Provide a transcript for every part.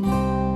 Música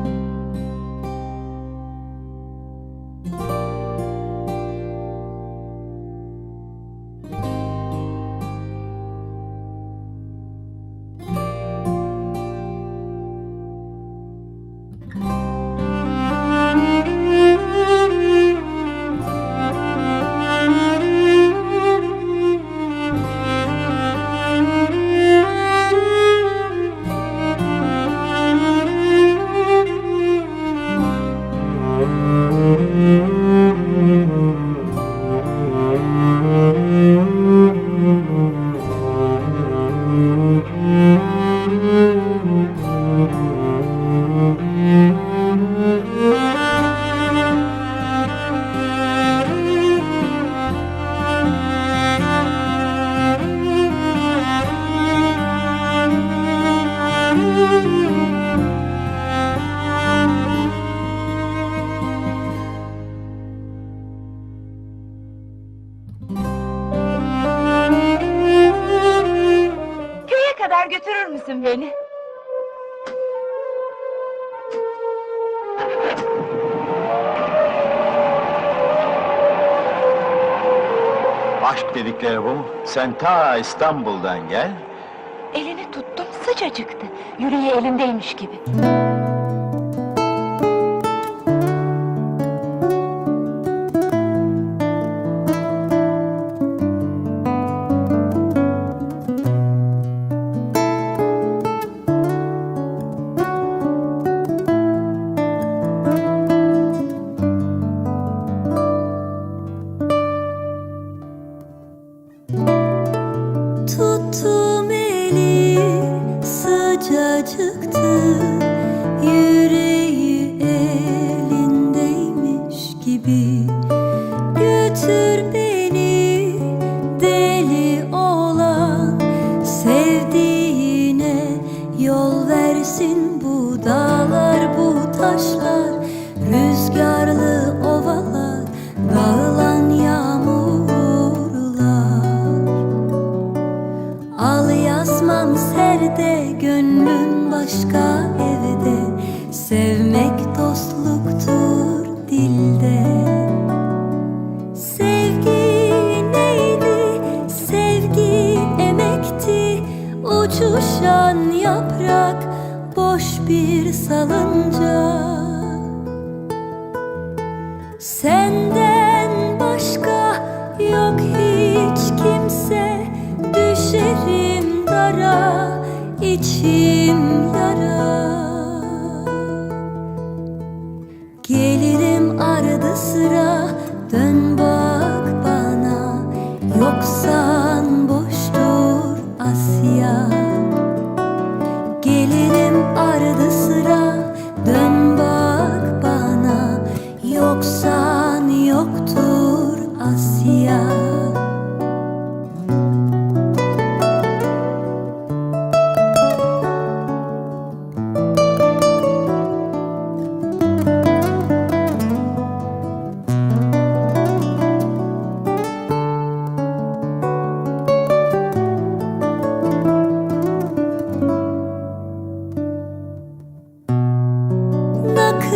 götürür müsün beni? Aşk dedikleri bu. Sen ta İstanbul'dan gel. Elini tuttum sıcacıktı. Yüreği elindeymiş gibi. Yol versin bu dağlar bu taşlar yaprak boş bir salınca Senden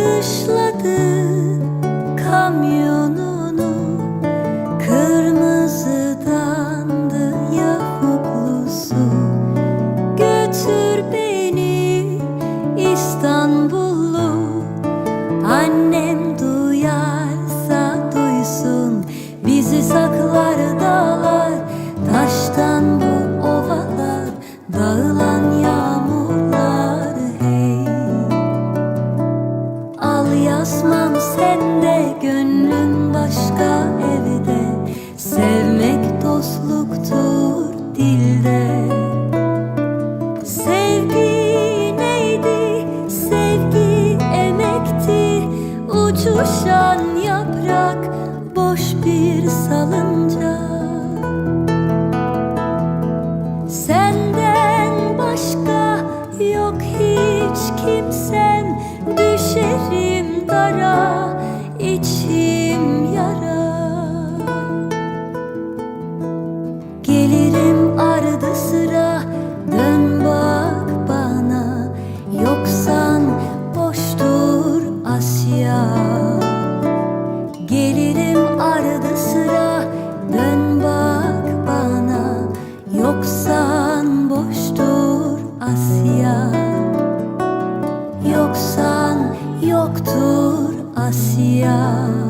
bağışladı kamyonu. Uçan yaprak boş bir salınca. Senden başka yok hiç kimse. demasiado.